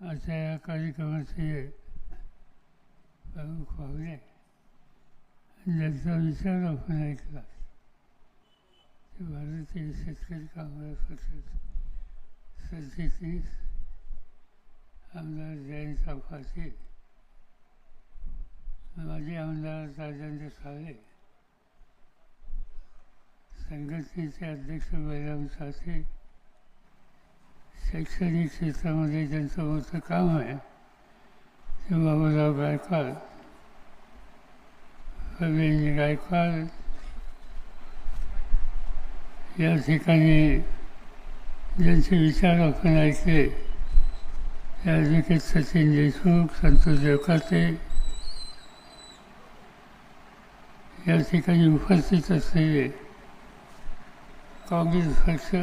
अशा या कार्यक्रमाचे प्रमुख पाहुणे ज्यांचा विचार आपण ऐकला. ते भारतीय शेतकरी कामगार पक्षाचे सरचिटणीस आमदार जयंत पाटील माजी आमदार राजेंद्र साळे संघटनेचे अध्यक्ष बैराम साठे शैक्षणिक क्षेत्रामध्ये ज्यांचं मोठं काम आहे. ते बाबूराव गायकवाड रवींद्र गायकवाड या ठिकाणी ज्यांचे विचार आपण ऐकले ते ॲडव्होकेट सचिन देशमुख संतोष देवकाते या ठिकाणी उपस्थित असलेले काँग्रेस पक्ष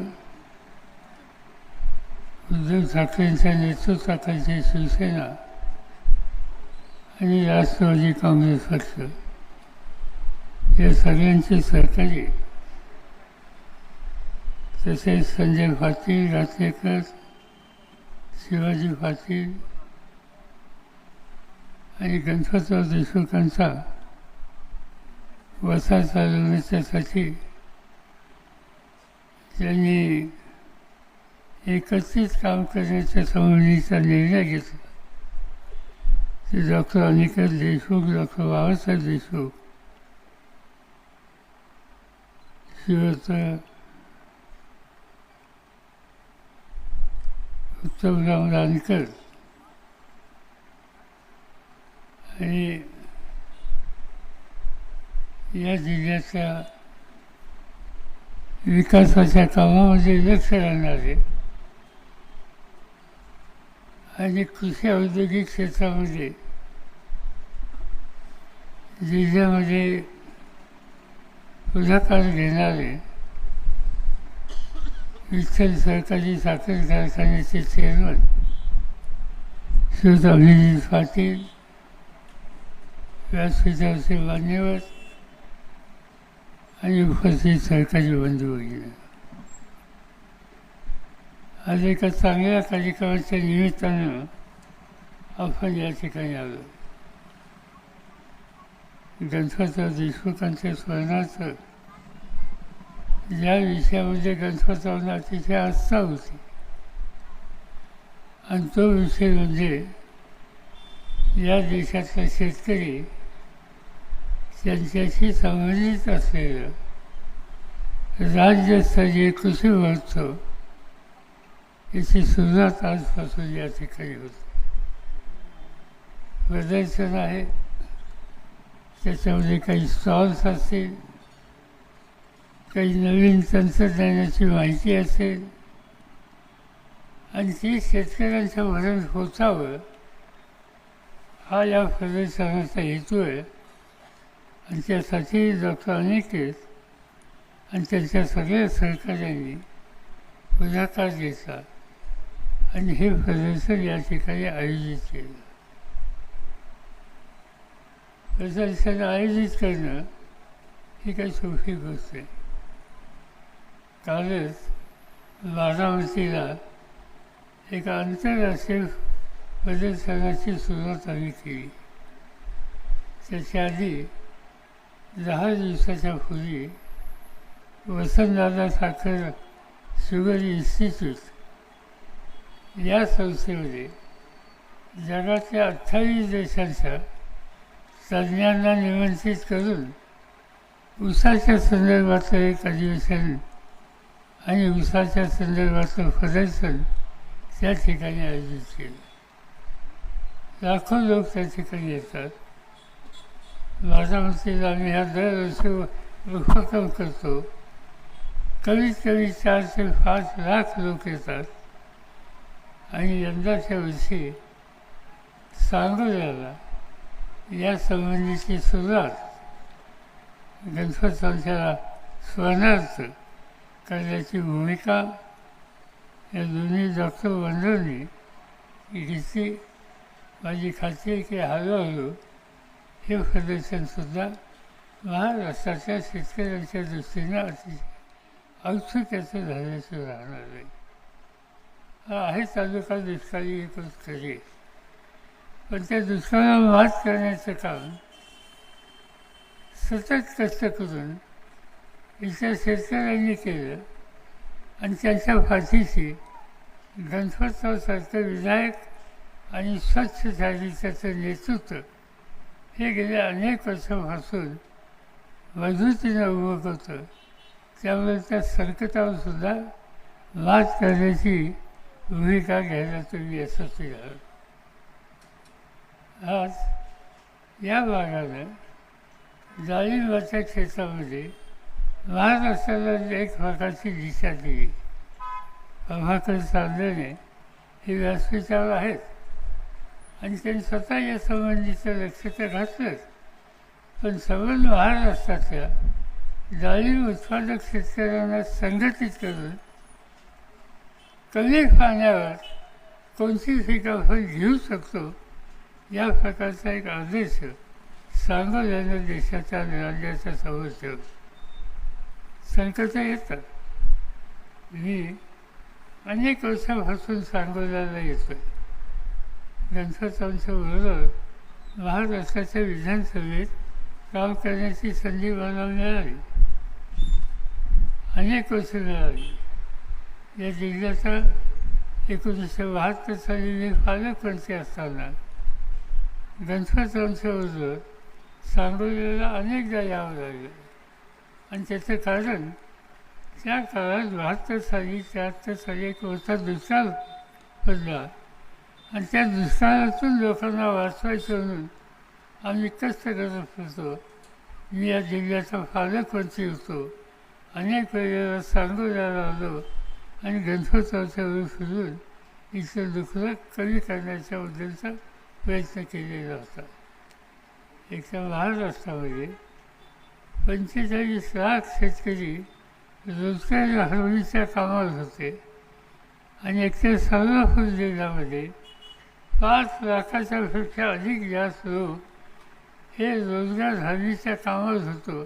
उद्धव ठाकरेंच्या नेतृत्वाखालची शिवसेना आणि राष्ट्रवादी काँग्रेस पक्ष या सगळ्यांचे सहकारी तसेच संजय पाटील रात्रेकर शिवाजी पाटील आणि गणपतराव देशमुखांचा वसा चालवण्याच्यासाठी त्यांनी एकत्रित काम करण्याच्या संबंधीचा निर्णय घेतला. ते डॉक्टर अनिकेत देशमुख डॉक्टर बाबासाहेब देशमुख. श्रीयुत उत्तमराव रानकर आणि या जिल्ह्याच्या विकासाच्या कामामध्ये लक्ष राहणारे आणि कृषी औद्योगिक क्षेत्रामध्ये जिल्ह्यामध्ये पुढाकार घेणारे विठ्ठल सहकारी साखर कारखान्याचे चेअरमन श्रीयुत अभिजित पाटील व्यासपीठाचे मान्यवर आणि उपस्थित सरकारी बंधू वगैरे. आज एका चांगल्या कार्यक्रमाच्या निमित्तानं आपण या ठिकाणी आलो. गणपतराव देशमुखांच्या स्मरणार्थ ज्या विषयामध्ये गणपतरावांना अतिशय आस्था होती. आणि तो विषय म्हणजे या देशातला शेतकरी त्यांच्याशी संबंधित असलेलं राज्यस्तरीय कृषी महोत्सव. याची सुरुवात आजपासून या ठिकाणी होते. प्रदर्शन आहे. त्याच्यामध्ये काही स्टॉल्स असतील काही नवीन तंत्रज्ञानाची माहिती असेल. आणि ती शेतकऱ्यांच्या भरण होतावं हा या प्रदर्शनाचा हेतू आहे. आणि त्यासाठी डॉक्टर अनिकेत आणि त्यांच्या सगळ्या सहकार्यांनी पुढाकार घेतला. आणि हे प्रदर्शन या ठिकाणी आयोजित केलं? प्रदर्शन आयोजित करणं ही काही सोपी गोष्ट आहे. कालच बारामतीला एका आंतरराष्ट्रीय प्रदर्शनाची सुरुवात आम्ही केली. त्याच्या आधी दहा दिवसाच्या पूर्वी वसंतदादा साखर शुगर इन्स्टिट्यूट या संस्थेमध्ये जगातल्या अठ्ठावीस देशांच्या तज्ज्ञांना निमंत्रित करून उसाच्या संदर्भातलं एक अधिवेशन आणि उसाच्या संदर्भातलं प्रदर्शन त्या ठिकाणी आयोजित केलं. लाखो लोक त्या ठिकाणी येतात. बारामतीला आम्ही ह्या दरवर्षी उपक्रम करतो. कमीत कमी चार ते पाच लाख लोक येतात. आणि यंदाच्या वर्षी सांगोल्याला या संबंधीची सुरुवात गणपतरावच्या स्मरणार्थ करण्याची भूमिका या दोन्ही डॉक्टर बंधूंनी घेतली. माझी खात्री आहे की हळूहळू हे प्रदर्शनसुद्धा महाराष्ट्राच्या शेतकऱ्यांच्या दृष्टीनं अतिशय औत्सुक्याचं झाल्याचं राहणार आहे. आहे तालुका दुष्काळी एकच खरी. पण त्या दुष्काळावर मात करण्याचं काम सतत कष्ट करून इथल्या शेतकऱ्यांनी केलं आणि त्यांच्या फाशीशी गणपतरावसारखं विधायक आणि स्वच्छ त्याचं नेतृत्व हे गेल्या अनेक वर्षापासून मजबूतीनं उभं होतं त्यामुळे त्या संकटावर सुद्धा मात करण्याची भूमिका घ्यायला तुम्ही यशस्वी आहात आज या भागानं डाळिंबाच्या क्षेत्रामध्ये महाराष्ट्राला एक प्रकारची दिशा दिली. प्रभाकर चांदणे हे व्यासपीठावर आहेत. आणि त्यांनी स्वतः या संबंधीचं लक्ष तर घातलंच. पण संबंध महाराष्ट्रातल्या डाळिंब उत्पादक शेतकऱ्यांना संघटित करून कमी पाण्यावर कोणती पिकं घेऊ शकतो? या प्रकारचा एक आदेश सांगोल्यानं देशाच्या राज्याच्या समोर ठेवला संकट येतात. मी अनेक वर्षापासून सांगोल्याला येतोय. गणपतांच्या बरोबर महाराष्ट्राच्या विधानसभेत काम करण्याची संधी मला मिळाली अनेक वर्ष मिळाली. या जिल्ह्याचा एकोणीसशे बहात्तर साली मी पालकमंत्री असताना गणपतांच्या सांगोलीला अनेकदा यावं लागलं. आणि त्याचं कारण त्या काळात बहात्तर साली त्र्याहत्तर साली एक मोठा दुष्काळ पडला. आणि त्या दुष्काळातून लोकांना वाचवायचं म्हणून आम्ही कष्ट करत होतो. मी या जिल्ह्याचा पालकमंत्री होतो. अनेक वेळेला सांगोल्याला आलो आणि ग्रंथोत्सवाच्या वेळी फिरून इथलं दुःख कमी करण्याच्या बद्दलचा प्रयत्न केलेला होता. एकदा महाराष्ट्रामध्ये पंचेचाळीस लाख शेतकरी रोजगार हरवणीच्या कामावर होते आणि एकतर सोलापूर जिल्ह्यामध्ये पाच लाखाच्या पेक्षा अधिक जास्त लोक हे रोजगार हरणीच्या कामावर होतो.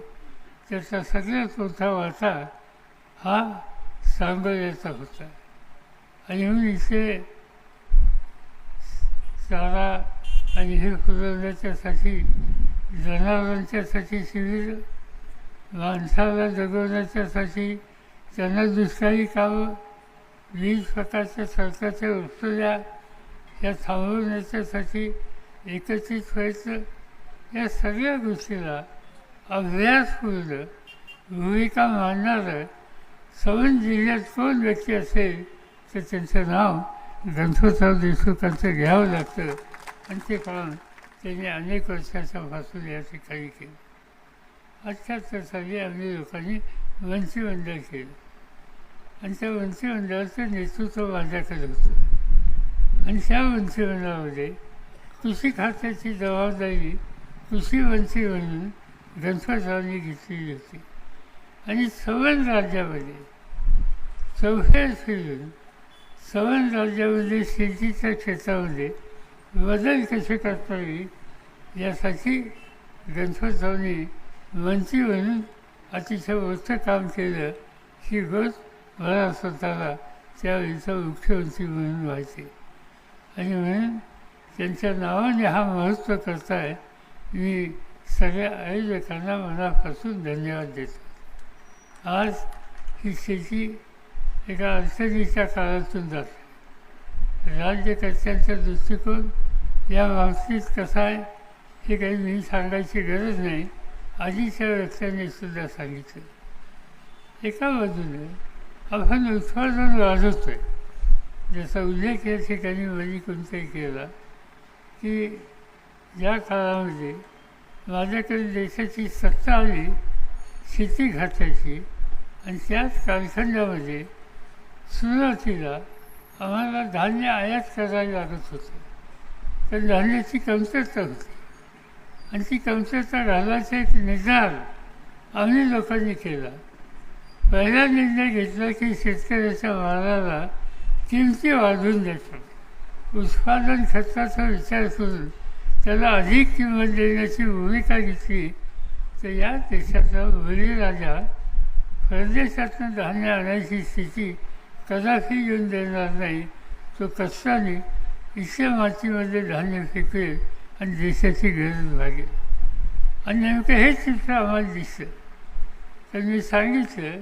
त्याचा सगळ्यात मोठा वाटा हा सांगोल्याचा होता. आणि म्हणून इथे चारा आणि हे पुरवण्याच्यासाठी जनावरांच्यासाठी शिबिर माणसाला जगवण्याच्यासाठी त्यांना दुष्काळी कामं वीज स्वतःच्या सरकारच्या वस्तूल्या या थांबवण्याच्यासाठी एकत्रित व्हायचं या सगळ्या गोष्टीला अभ्यासपूर्ण भूमिका मांडणारं सवन जिल्ह्यात कोण व्यक्ती असेल तर त्यांचं नाव ग्रंथोत्सव देशमुखांचं घ्यावं लागतं. आणि ते काम त्यांनी अनेक वर्षाच्यापासून या ठिकाणी केलं. अठ्ठ्याहत्तर साली आम्ही लोकांनी मंत्रिमंडळ केलं. आणि त्या मंत्रिमंडळाचं नेतृत्व माझ्याकडे होतं. आणि त्या मंत्रिमंडळामध्ये कृषी खात्याची जबाबदारी कृषी मंत्री म्हणून गणपतरावनी घेतलेली होती. आणि सवन राज्यामध्ये चौथ्या फिरून सवन राज्यामध्ये शेतीच्या क्षेत्रामध्ये बदल कसे करता येईल यासाठी गणपतरावनी मंत्री म्हणून अतिशय मोठं काम केलं ही गोष्ट मला स्वतःला त्यावेळीचा मुख्यमंत्री म्हणून व्हायचे आणि म्हणून त्यांच्या नावाने हा महत्त्व करताय मी सगळ्या आयोजकांना मनापासून धन्यवाद देतो. आज ही शेती एका अडचणीच्या काळातून जाते. राज्यकर्त्यांचा दृष्टिकोन या बाबतीत कसा आहे हे काही मी सांगायची गरज नाही आधीच्या व्यक्त्याने सुद्धा सांगितलं. एका बाजूने आपण उत्पादन वाढवतोय. ज्याचा उल्लेख या ठिकाणी माझी कोणताही केला की ज्या काळामध्ये माझ्याकडे देशाची सत्ता आली शेती खात्याची आणि त्याच कारखान्यामध्ये सुरुवातीला आम्हाला धान्य आयात करायला लागत होतं. तर धान्याची कमतरता होती. आणि ती कमतरता घालायचा एक निर्धार आम्ही लोकांनी केला. पहिला निर्णय घेतला की शेतकऱ्याच्या मालाला किमती वाढवून द्यायच्या. उत्पादन खर्चाचा विचार करून त्याला अधिक किंमत देण्याची भूमिका घेतली तर या देशाचा राजा परदेशातून धान्य आणायची स्थिती कदापि येऊन देणार नाही. तो कष्टाने इतक्या मातीमध्ये धान्य फेकेल आणि देशाची गरज भागेल. आणि नेमकं हेच चित्र आम्हाला दिसतं. तर मी सांगितलं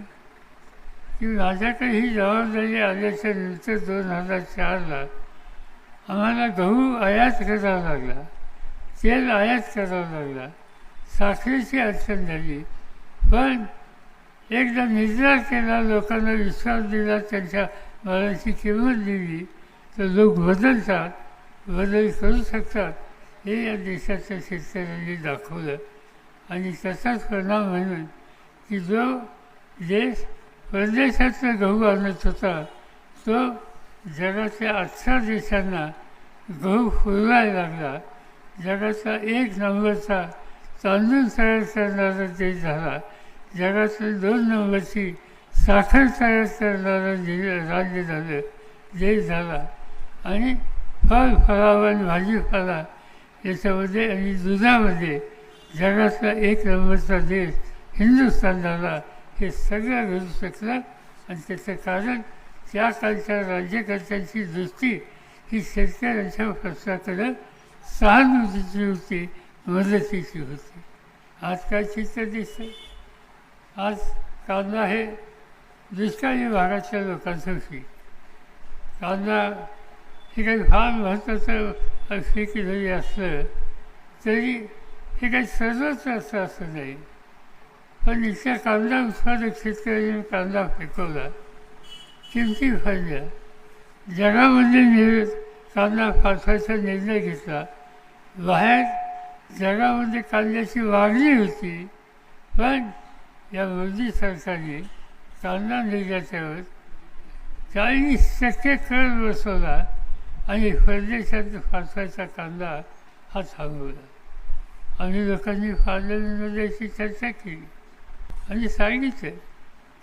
की माझ्याकडे ही जबाबदारी आल्याच्यानंतर दोन हजार चारला आम्हाला गहू आयात करावा लागला तेल आयात करावं लागला. साखरेची अडचण झाली. पण एकदा निर्धार केला लोकांना विश्वास दिला त्यांच्या मालाची किंमत दिली तर लोक बदलतात बदल करू शकतात हे या देशाच्या शेतकऱ्यांनी दाखवलं. आणि त्याचाच परिणाम म्हणून की जो देश परदेशातला गहू आणत होता तो जगातल्या अठरा देशांना गहू फुलवायला लागला. जगाचा एक नंबरचा तांदूळ तयार करणारा देश झाला. जगातील दोन नंबरची साखर तयार करणारं राज्य झालं. देश झाला. आणि फळ फळावर भाजीपाला याच्यामध्ये आणि दुधामध्ये जगातला एक नंबरचा देश हिंदुस्थान झाला. हे सगळं घडू शकलं. आणि त्याचं कारण त्या कालच्या राज्यकर्त्यांची दृष्टी ही शेतकऱ्यांच्या पक्षाकडं सहानुभूतीची होती. मदतीची होती. आज काय चित्र दिसतं आज कांदा हे दुष्काळी भागातल्या लोकांचं कांदा हे काही फार महत्त्वाचं पीक जरी असलं तरी हे काही सर्वच असं असं नाही. पण इथल्या कांदा उत्पादक शेतकऱ्यांनी कांदा फेकवला किमती फाडल्या जगामध्ये निर् कांदा फासायचा निर्णय घेतला. बाहेर जगामध्ये कांद्याची मागणी होती पण या मोदी सरकारने कांदा निर्यातीवर चाळीस टक्के कर बसवला आणि परदेशात फासायचा कांदा हा थांबवला. आणि लोकांनी फाळलेल्याची चर्चा केली. आणि सांगितलं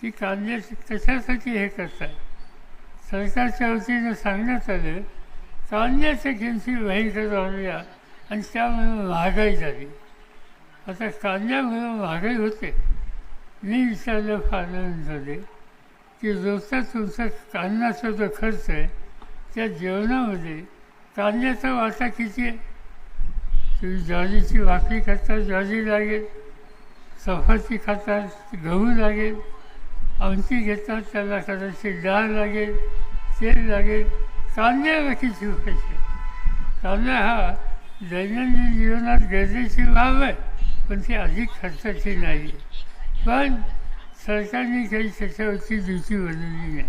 की कांद्याचे कशासाठी हे करतात? सरकारच्या वतीनं सांगण्यात आलं कांद्याच्या किमती भयंकर वाढल्या आणि त्यामुळे महागाई झाली. आता कांद्यामुळे महागाई होते. मी विचारलं फार्मरमध्ये की रोजचा तुमचा कांद्याचा जो खर्च आहे त्या जेवणामध्ये कांद्याचा वाटा किती आहे? तुम्ही ज्वारीची भाकरी खाता ज्वारी लागेल. चपाती खातात गहू लागेल. आमटी घेतात त्याला कदाचित डाळ लागेल तेल लागेल. कांद्याला किती पैसे? कांदा हा दैनंदिन जीवनात गरजेची बाब आहे पण ती अधिक खर्चाची नाही. आहे पण सरकारने काही त्याच्यावरची ड्युटी बनवली नाही.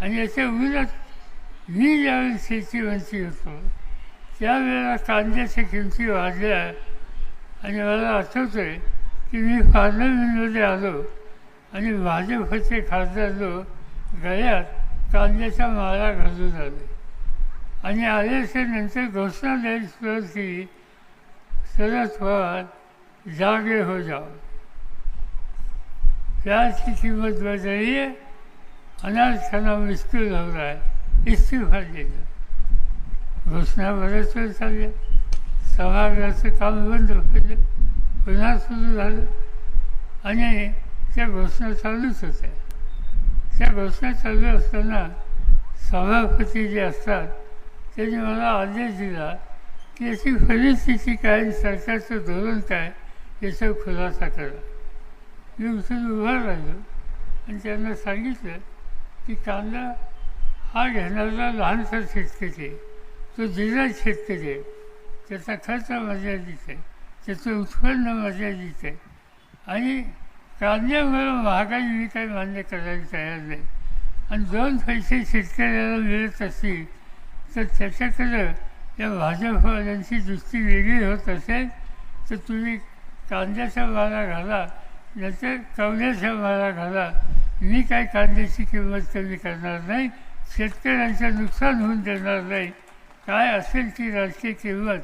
आणि याच्या उलट मी ज्यावेळी शेतीवरती होतो त्यावेळेला कांद्याच्या किमती वाढल्या आणि मला आठवतं आहे की मी पार्लमेंटमध्ये आलो आणि भाजपचे खासदार लोक गळ्यात कांद्याचा माळा घालून आले. आणि आल्याच्यानंतर घोषणा द्यायची सुरुवात केली शरद पवार जागे हो जाओ. प्याज की कीमत बढ़ रही है अनाज खाना मुश्किल हो रहा है इस्तीफा देगा घोषणा बरेच वेळ चालल्या सभागृहाचं काम बंद होतं पुन्हा सुरू झालं. आणि त्या घोषणा चालूच होत्या त्या घोषणा चालू असताना सभापती जे असतात त्यांनी मला आदेश दिला की याची परिस्थिती काय सरकारचं धोरण काय याचा खुलासा करा. मी उचलून उभा राहिलो आणि त्यांना सांगितलं की कांदा हा घेणारा लहानसा शेतकरी आहे. तो जिल्हा शेतकरी आहे. त्याचा खर्च मर्यादित आहे. त्याचं उत्पन्न मर्यादित आहे. आणि कांद्यामुळे महागाई मी काही मान्य करायला तयार नाही. आणि दोन पैसे शेतकऱ्याला मिळत असतील तर त्याच्याकडं या भाजपवाल्यांची दृष्टी वेगळी होत असेल तर तुम्ही कांद्याचा माला घाला नंतर कवड्याचा माला घाला. मी काय कांद्याची किंमत कमी करणार नाही? शेतकऱ्यांचं नुकसान होऊन देणार नाही. काय असेल ती राजकीय किंमत?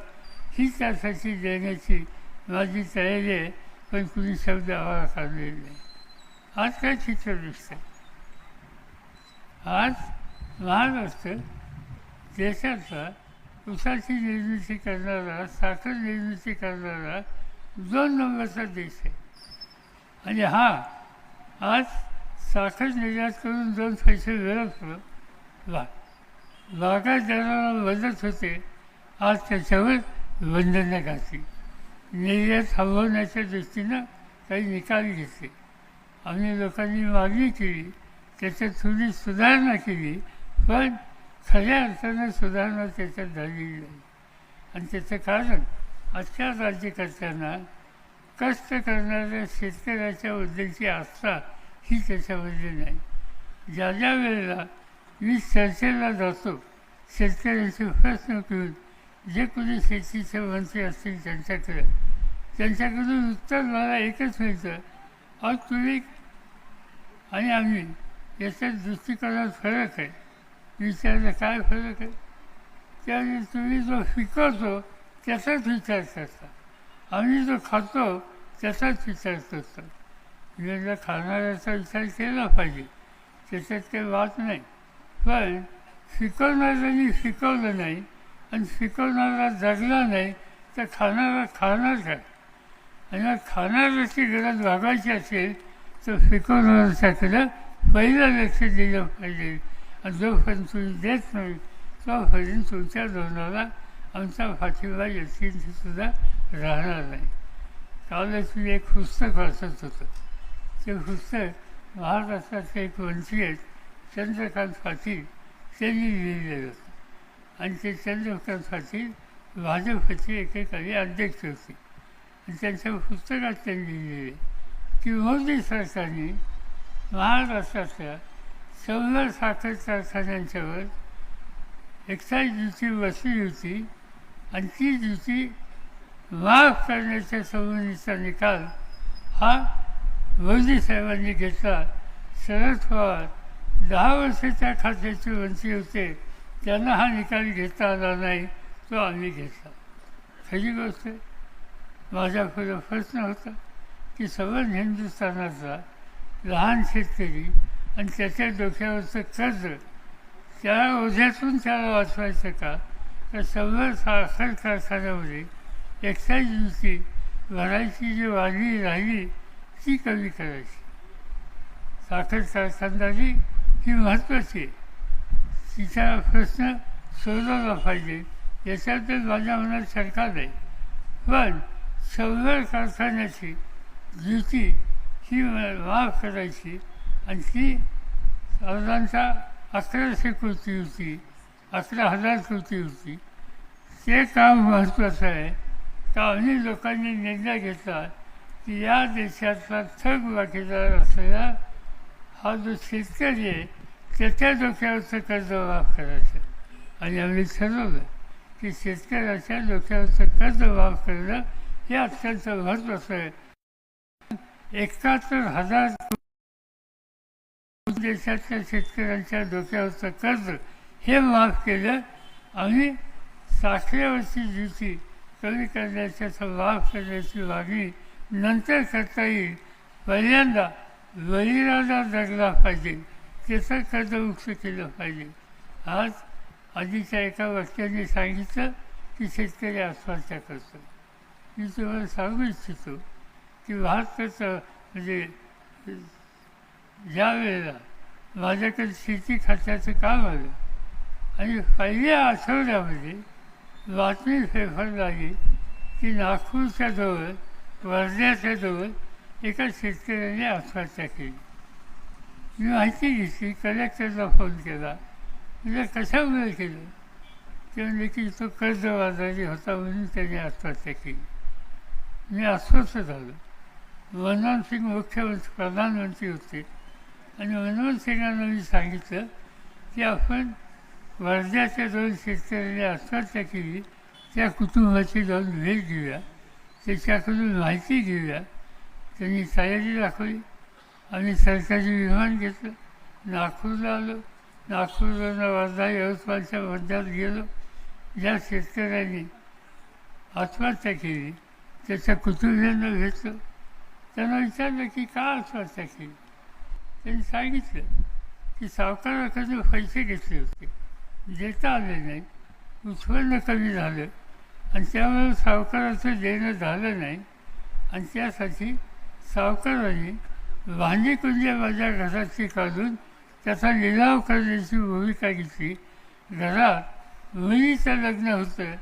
ही त्यासाठी देण्याची माझी तयारी आहे पण कुणी शब्द आम्हाला काढलेला नाही. आज काय चित्र दिसतं आज महाराष्ट्र देशाचा ऊसाची निर्मिती करणारा साखर निर्मिती करणारा दोन नंबरचा देश आहे. आणि हा आज साखर निर्यात करून दोन पैसे मिळत वा बागायतदाराला मदत होते. आज त्याच्यावर बंधनं घातली. निर्यात थांबवण्याच्या दृष्टीनं काही निकाल घेतले. आम्ही लोकांनी मागणी केली. त्याच्यात थोडी सुधारणा केली. पण खऱ्या अर्थानं सुधारणा त्याच्यात झालेली नाही आणि त्याचं कारण आजच्या राज्यकर्त्यांना कष्ट करणाऱ्या शेतकऱ्याच्या बद्दलची आस्था ही त्याच्यामध्ये नाही. ज्या ज्या वेळेला मी चर्चेला जातो शेतकऱ्यांचे प्रश्न घेऊन जे कोणी शेतीचे मंत्री असतील त्यांच्याकडे त्यांच्याकडून उत्तर मला एकच मिळतं आज तुम्ही आणि आम्ही याच्या दृष्टिकोनात फरक आहे. विचारलं काय फरक आहे त्यावेळी तुम्ही जो शिकवतो त्याचाच विचार करता. आम्ही जो खातो त्याचाच विचार करतो. म्हणजे खाणाऱ्याचा विचार केला पाहिजे. त्याच्यात काही वाद नाही. पण शिकवणाऱ्यांनी शिकवलं नाही आणि शिकवणारा जगला नाही तर खाणारा खाणार काय? आणि खाणाऱ्याची गरज भागायची असेल तर शिकवणाऱ्याच्याकडं पहिलं लक्ष दिलं पाहिजे. जोपर्यंत तुम्ही देत नाही तोपर्यंत तुमच्या धोरणाला आमचा पाठिंबा याची सुद्धा राहणार नाही कालच तुम्ही एक पुस्तक वाचत होतं ते पुस्तक महाराष्ट्राचे एक वंशी आहेत चंद्रकांत पाटील त्यांनी लिहिलेलं होतं आणि ते चंद्रकांत पाटील भाजपचे एकेकाळी अध्यक्ष होते आणि त्यांच्या पुस्तकात त्यांनी लिहिले की मोदी सरकारने महाराष्ट्रातल्या शंभर साखर कारखान्यांच्यावर एक्साईज ड्युटी बसली होती आणि ती ड्युटी माफ करण्याच्या संबंधीचा निकाल हा मोदी साहेबांनी घेतला. शरद पवार दहा वर्षाच्या खात्याचे मंत्री होते. त्यांना हा निकाल घेता आला नाही तो आम्ही घेतला. खरी गोष्ट आहे माझ्यापुढे प्रश्न होता की सबंध हिंदुस्थानाचा लहान शेतकरी आणि त्याच्या डोक्यावरचं कर्ज त्या ओझ्यातून त्याला वाचवायचं का? तर शंभर साखर कारखान्यामध्ये एक्साईज ड्युटी भरायची जी वाढली राहिली ती कमी करायची. साखर कारखानदारी ही महत्त्वाची आहे. तिचा प्रश्न सोडवला पाहिजे याच्याबद्दल माझ्या मनात शंका नाही. पण शंभर कारखान्याची ड्युटी ही माफ करायची आणि ती साधारणतः अकराशे कृती होती अकरा हजार कृती होती. ते काम महत्त्वाचं आहे. तर आम्ही लोकांनी निर्णय घेतला की या देशातला थग बाकीदार असलेला हा जो शेतकरी आहे त्याच्या डोक्यावरचं कर्ज माफ करायचं. आणि आम्ही ठरवलं की शेतकऱ्याच्या डोक्यावरचं कर्ज माफ करणं हे अत्यंत महत्त्वाचं आहे. एकाहत्तर हजार देशातल्या शेतकऱ्यांच्या डोक्यावरचं कर्ज हे माफ केलं आणि वर्षी जुती कमी करण्याच्या लाभ करण्याची मागणी नंतर करता येईल. पहिल्यांदा बळीराजा जगला पाहिजे. त्याचं कर्ज मुक्त केलं पाहिजे. आज आधीच्या एका वाक्याने सांगितलं की शेतकरी आत्महत्या करतो. मी तुम्हाला सांगू इच्छितो की भारताचं म्हणजे ज्या वेळेला माझ्याकडे शेती खात्याचं काम आलं. आणि पहिल्या आठवड्यामध्ये बातमी पेपर लागली की नागपूरच्या जवळ वर्ध्याच्या जवळ एका शेतकऱ्याने आत्महत्या केली. मी माहिती घेतली कलेक्टरला फोन केला. म्हणजे कशामुळे केलं? ते म्हणजे की तो कर्जबाजारी होता म्हणून त्याने आत्महत्या केली. मी अस्वस्थ झालो. मनमोहन सिंग मुख्यमंत्री प्रधानमंत्री होते. आणि मनमोहन सिंगांना मी सांगितलं की आपण वर्ध्याच्या दोन शेतकऱ्यांनी आत्महत्या केली त्या कुटुंबाची जाऊन भेट घेऊया त्याच्याकडून माहिती घेऊया. त्यांनी तयारी दाखवली आम्ही सरकारी विमान घेतलं. नागपूरला आलो नागपूरवरून वर्धा यवतमाळच्या मध्यात गेलो. ज्या शेतकऱ्यांनी आत्महत्या केली त्याच्या कुटुंबियांना भेटलो त्यांना विचारलं की का आत्महत्या केली? त्यांनी सांगितलं की सावकाराकडे पैसे घेतले होते. देता आले नाही. उत्पन्न कमी झालं. आणि त्यामुळे सावकाराचं देणं झालं नाही. आणि त्यासाठी सावकाराने भांडीकुंजे माझ्या घराची काढून त्याचा लिलाव करण्याची भूमिका घेतली. घरात मुलीचं लग्न होतं.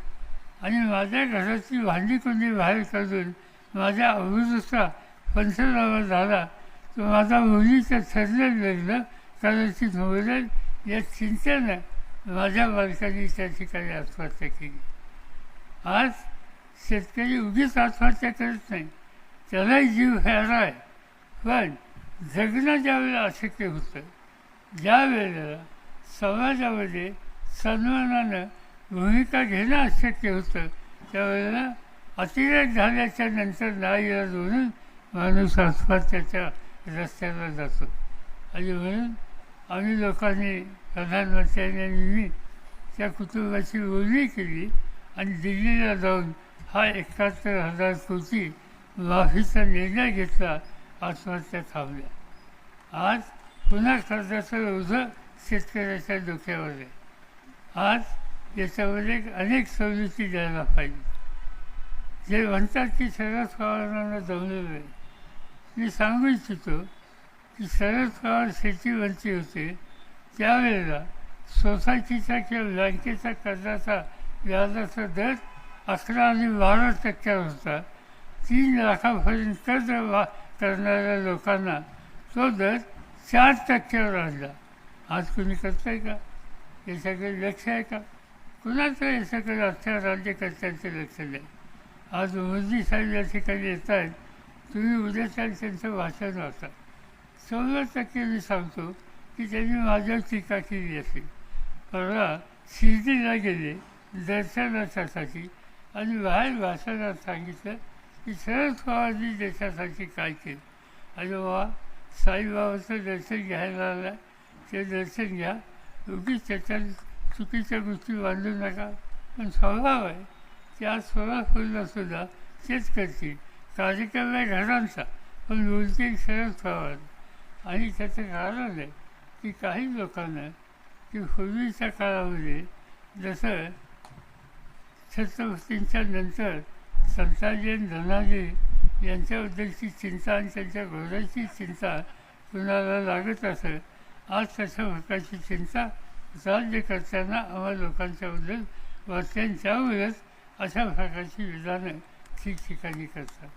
आणि माझ्या घराची भांडी कुंडी बाहेर काढून माझ्या अवृत्ता पंचनामा झाला. माझा मुलीचं ठरलं लग्न कदाचित मोडेल या चिंतेनं माझ्या बालकांनी त्या ठिकाणी आत्महत्या केली आज शेतकरी उगीच आत्महत्या करत नाही त्यालाही जीव ह्यारा आहे पण जगणं ज्यावेळेला अशक्य होतं। ज्या वेळेला समाजामध्ये सन्मानानं भूमिका घेणं अशक्य होतं। त्यावेळेला अतिरेक झाल्याच्यानंतर नाही म्हणून माणूस आत्महत्याच्या रस्त्याला जातो. आणि म्हणून आम्ही लोकांनी प्रधानमंत्र्यांनी त्या कुटुंबाची बोलणी केली आणि दिल्लीला जाऊन हा एकाहत्तर हजार कोटी माफीचा निर्णय घेतला आत्महत्या थांबल्या. आज पुन्हा कर्जाचं ओझं शेतकऱ्याच्या डोक्यावर आहे. आज याच्यामध्ये अनेक सवलती द्यायला पाहिजे. जे म्हणतात की शरद पवारांना जमलेलं आहे. मी सांगू इच्छितो की शरद पवार शेतीवरती होते. त्यावेळेला सोसायटीचा किंवा बँकेचा कर्जाचा व्याजाचा दर अकरा आणि बारा टक्क्यावर होता. तीन लाखापर्यंत कर्ज वा करणाऱ्या लोकांना तो दर चार टक्क्यावर आणला आज कुणी करतं आहे का याच्याकडे लक्ष आहे का? कुणाचं याच्याकडे अख्ख्या राज्यकर्त्यांचं लक्ष नाही? आज मोदी साहेब या ठिकाणी येत आहेत तुम्ही उद्या चाल त्यांचं भाषण वाचा चौदा टक्के मी सांगतो की त्यांनी माझ्यावर टीका केली असेल. परवा शिर्डीला गेले दर्शनासाठी आणि बाहेर भाषणात सांगितलं की शरद पवारांनी देशासाठी काय केलं? आणि बाबा साईबाबाचं दर्शन घ्यायला आला. ते दर्शन घ्या. उगीच त्याच्यात चुकीच्या गोष्टी बांधू नका. पण स्वभाव आहे. त्या आज सोलापूरला सुद्धा तेच करतील. कार्यक्रम आहे घरांचा. पण मुलगी शरद पवार. आणि त्याचं कारण आहे की काही लोकांना की पूर्वीच्या काळामध्ये जसं छत्रपतींच्या नंतर संताजी आणि धनाजी यांच्याबद्दलची चिंता आणि त्यांच्या घोड्याची चिंता कुणाला लागत असत आज तशा प्रकारची चिंता राज्यकर्त्यांना आम्हा लोकांच्याबद्दल वाटते त्यामुळेच अशा प्रकारची विधानं ठिकठिकाणी करतात.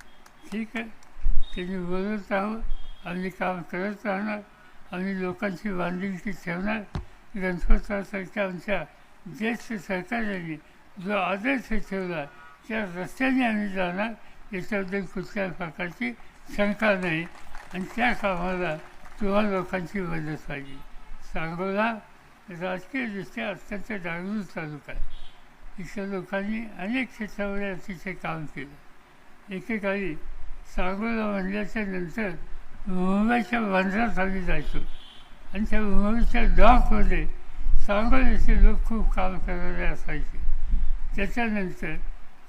ठीक आहे. त्यांनी बोलत आहोत आम्ही काम करत राहणार आम्ही लोकांची बांधिलकी ठेवणार. ग्रंथोत्सवासारख्या आमच्या ज्येष्ठ सरकारांनी जो आदर्श ठेवला त्या रस्त्याने आम्ही जाणार. याच्याबद्दल कुठल्याही प्रकारची शंका नाही. आणि त्या कामाला तुम्हा लोकांची मदत पाहिजे सांगोला राजकीयदृष्ट्या अत्यंत जागृत तालुका आहे. इथल्या लोकांनी अनेक क्षेत्रामध्ये अतिशय काम केलं. एकेकाळी सांगोला म्हणल्याच्या नंतर मुंबईच्या बंदरात आम्ही जायचो. आणि त्या मुंबईच्या डॉकमध्ये सांगोल्याचे लोक खूप काम करणारे असायचे. त्याच्यानंतर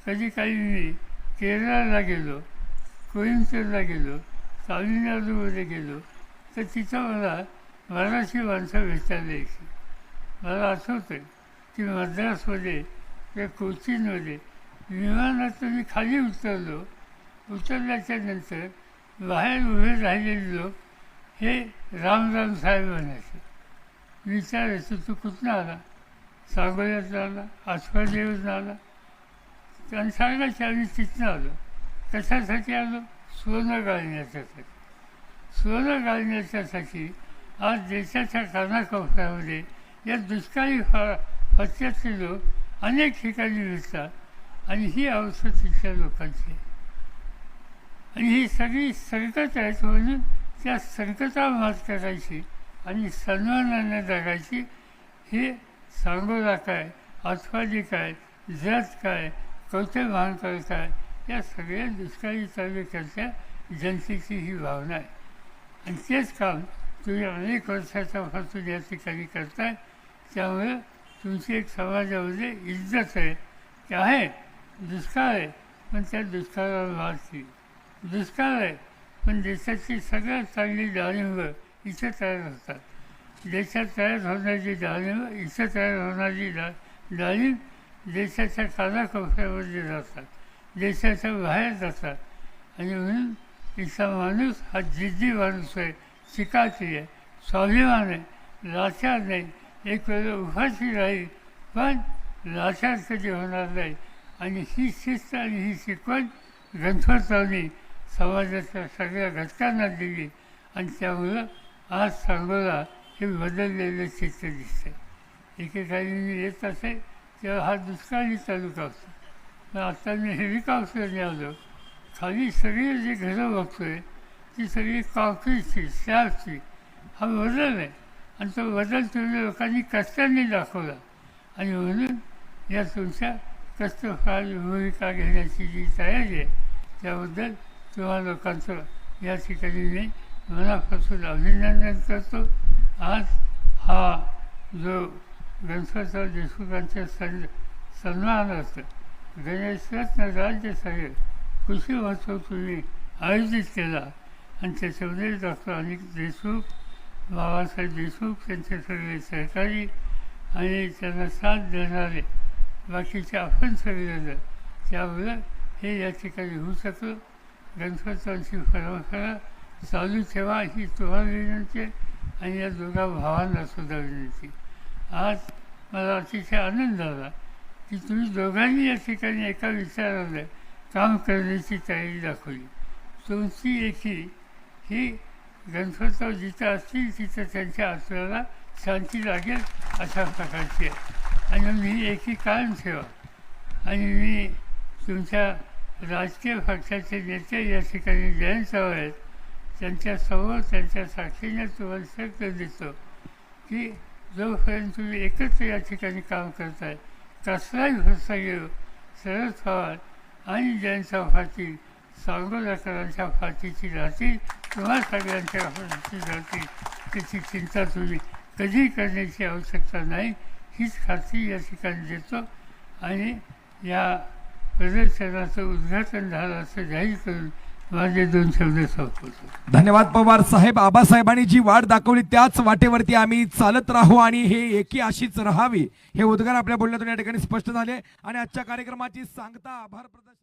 कधी काही मी केरळला गेलो कोईमतूरला गेलो तामिळनाडूमध्ये गेलो तर तिथं मला मराठी माणसं भेटायला यायची. मला आठवतं की मद्रासमध्ये किंवा कोचीनमध्ये विमानातून मी खाली उतरलो. उतरल्याच्या नंतर बाहेर उभे राहिलेले लोक हे रामराम साहेब म्हणायचे. विचारायचं तू कुठनं आला? सांगोल्यात आला? आसपादेवून आला? आणि सांगायचं आम्ही तिथनं आलो. कशासाठी आलो? सोनं घालण्याच्यासाठी सोनं घालण्याच्यासाठी आज देशाच्या कानाकोपऱ्यामध्ये या दुष्काळी फा फटक्यातले लोक अनेक ठिकाणी मिळतात आणि ही अवस्था तिथल्या लोकांची. आणि ही सगळी संकट आहेत म्हणून त्या संकटावर मात करायची आणि सन्मानाने जगायची हे सांगोला काय आस्वादी काय जत काय कवटे महानकर काय या सगळ्या दुष्काळी तालुक्याच्या जनतेची ही भावना आहे. आणि तेच काम तुम्ही अनेक वर्षाच्यापासून या ठिकाणी करताय. त्यामुळे तुमची एक समाजामध्ये इज्जत आहे. ते आहे. दुष्काळ आहे पण त्या दुष्काळावर मात केली. दुष्काळ आहे पण देशाची सगळ्यात चांगली डाळिंबं इथं तयार होतात. देशात तयार होणारी डाळिंब इथं तयार होणारी डा डाळिंब देशाच्या कानाकोपऱ्यामध्ये जातात. देशाच्या बाहेर जातात. आणि म्हणून इथला माणूस हा जिद्दी माणूस आहे शिकाची आहे स्वाभिमान आहे लाचार नाही एक वेळ उभाशी राहील पण लाचार कधी होणार नाही आणि ही शिस्त आणि ही शिकवण ग्रंथोत्सवाने समाजाच्या सगळ्या घटकांना दिली. आणि त्यामुळं आज सांगोला हे बदललेलं चित्र दिसते एकेकाळी मी येत असे तेव्हा हा दुष्काळी तालुका असतो पण आता मी हेलिकॉप्टरने आलो. खाली सगळी जी घरं बघतोय ती सगळी कॉन्क्रीटची स्लॅबची हा बदल आहे. आणि तो बदल तुम्ही लोकांनी कष्टांनी दाखवला. आणि म्हणून या तुमच्या कष्टफळाची भूमिका घेण्याची जी तयारी आहे त्याबद्दल तुम्हा लोकांचं या ठिकाणी मी मनापासून अभिनंदन करतो. आज हा जो गणपतराव देशमुखांच्या सन् सन्मानार्थ गणेशरत्न राज्यसभे कृषी महोत्सव तुम्ही आयोजित केला. आणि त्याच्यामध्ये डॉक्टर अनिक देशमुख बाबासाहेब देशमुख त्यांचे सगळे सहकारी आणि त्यांना साथ देणारे बाकीचे आपण सगळेजण. त्यामुळं हे या ठिकाणी होऊ शकलं. गणपतरावांची परंपरा चालू ठेवा ही तुम्हाला विनंती आणि या दोघा भावांना सुद्धा विनंती. आज मला अतिशय आनंद झाला की तुम्ही दोघांनी या ठिकाणी एका विचाराने काम करण्याची तयारी दाखवली. तुमची एकी ही गणपतराव जिथं असतील तिथं त्यांच्या आत्म्याला शांती लागेल अशा प्रकारची आहे. आणि मी याची एकी कायम ठेवा. आणि मी तुमच्या राजकीय पक्षाचे नेते या ठिकाणी जयंत चव्हाण आहेत त्यांच्यासमोर त्यांच्या साक्षीने तुम्हाला शब्द देतो की जोपर्यंत तुम्ही एकत्र या ठिकाणी काम करताय कसलाही भ्रष्टाचार शरद पवार आणि जयंतराव पाटील सांगोलाकरांच्या पाठीची राहतील तुम्हा सगळ्यांच्या पाठीची राहतील त्याची चिंता तुम्ही कधी करण्याची आवश्यकता नाही. हीच खात्री या ठिकाणी देतो. आणि या प्रदर्शनाचं उद्घाटन झालं असं जाहीर करून माझे दोन शब्द संपवतो. धन्यवाद पवार साहेब आबासाहेबांनी जी वाट दाखवली त्याच वाटेवरती आम्ही चालत राहू आणि हे एकी अशीच राहावी. हे उद्गार आपल्या बोलण्यातून या ठिकाणी स्पष्ट झाले. आणि आजच्या कार्यक्रमाची सांगता आभार प्रदर्शन